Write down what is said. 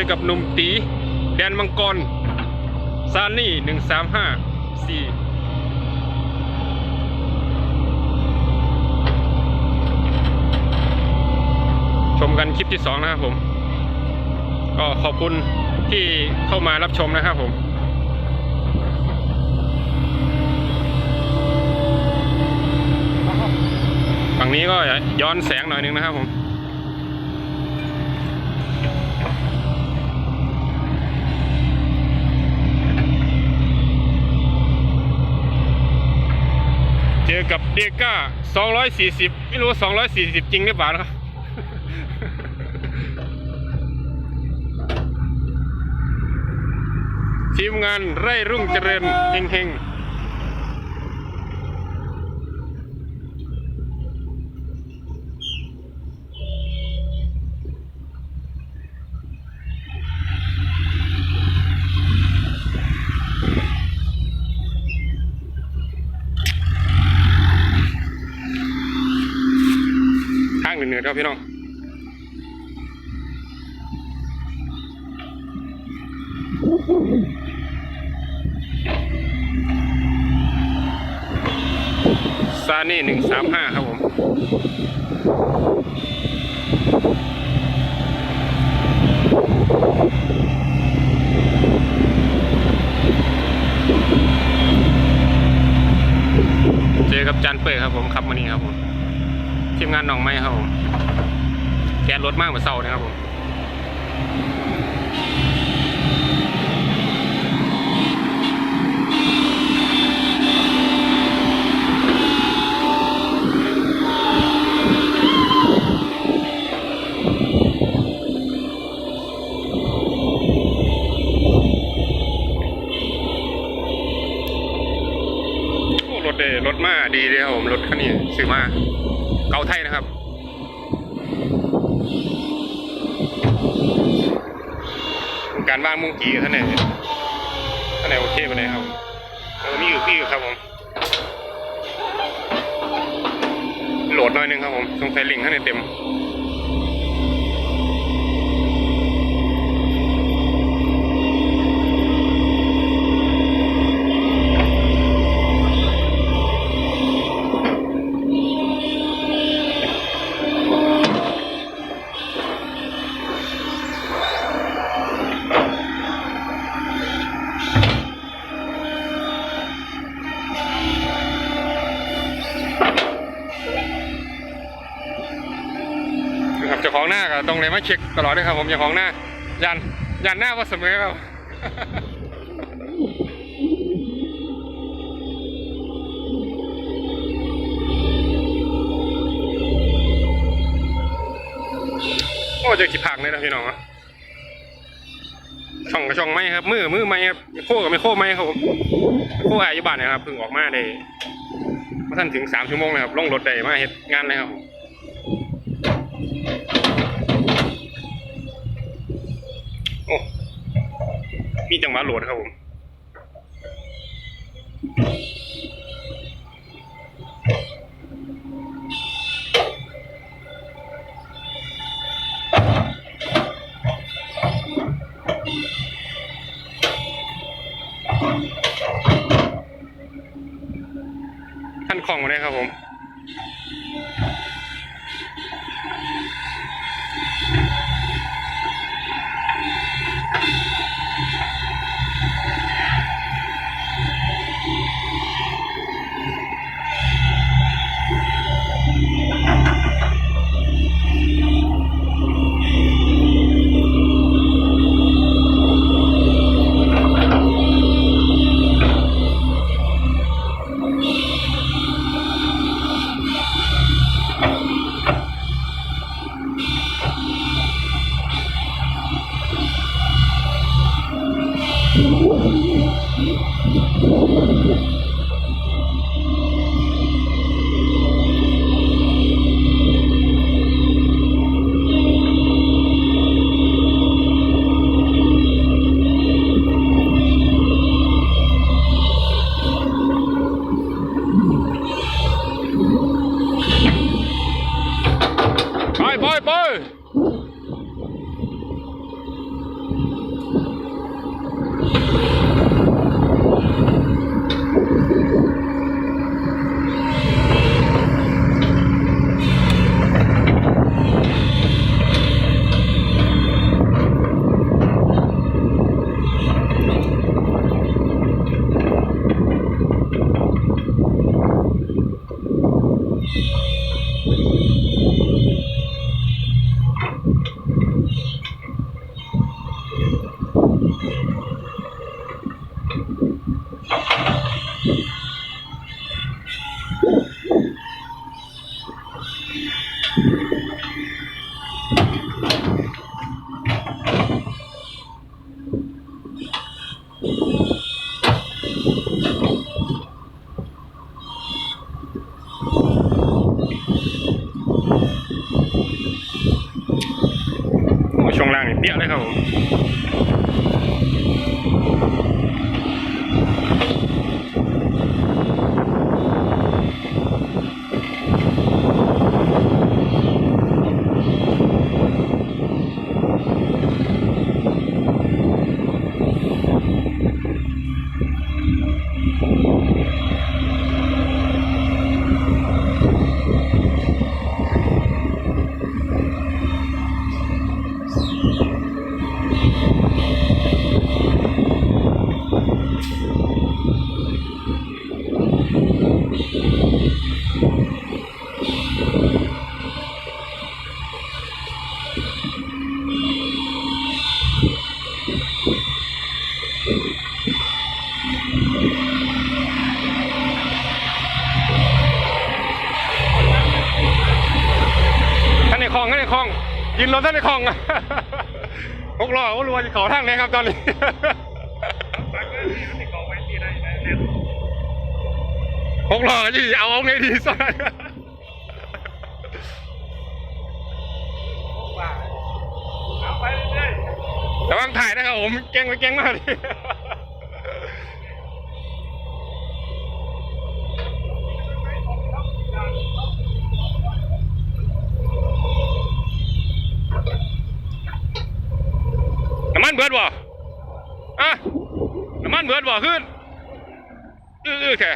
อกับหนุ่มตี แดนมังกร ซานี่หนึ่งสามห้าสี่ชมกันคลิปที่สองนะครับผม ก็ขอบคุณที่เข้ามารับชมนะครับผมฝั่งนี้ก็ย้อนแสงหน่อยนึงนะครับผม กับเดก้า240 ไม่รู้ว่า240 จริงหรือเปล่านะครับทีมงานไร่รุ่งเจริญเฮงๆ ข้าง เหนือๆครับพี่น้องซานี่หนึ่งสามห้าครับผมเจอกับจันเปิดครับผมขับมานี่ครับผม ทีมงานหนองไม้ครับผมแก๊สรถมากเหมือนเศร้านะครับผมโอ้รถเดรถมาดีเลยครับผมรถคันนี้ซื้อมา เกาไทยนะครับการบ้านมุ้งกีท่านไหนท่านไหนโอเคไปเลยครับเออมีอยู่พี่อยู่ครับผมโหลดหน่อยนึงครับผมสงสัยลิงท่านไหนเต็ม ของหน้าก็ต้องเลยมาเช็คตลอดด้วยครับผมเจ้าของหน้า ยันยันหน้าว่าเสมอครับโอ้เจะขีผักเลยนะพี่น้องอะช่องกับช่องไม้ครับ มือมือไม้ครับโค้กับไม่โค้ไม้ครับผมโค้อายุบานนะครับเพิ่งออกมาได้มาท่านถึงสามชั่วโมงเลยครับลงรถได้มาเฮ็ดงานเลยครับผม โอ้ มีจังหวะโหลดครับผม ท่านคล่องมาเลยครับผม Oh, my างนี่เปี้ยเลยครับผม องท่านในคลองยินรถท่านในคลองหกล้อก็รัวจะเขาทางเลยครับตอนนี้หกล้อก็จะเอาเอาไงดีสักระวังถ่ายนะครับผมเก่งไปเก่งมากดิน้ำมัน เบิดบ่อะน้ำมันเบิดบ่ขึ้นอื้อๆแค่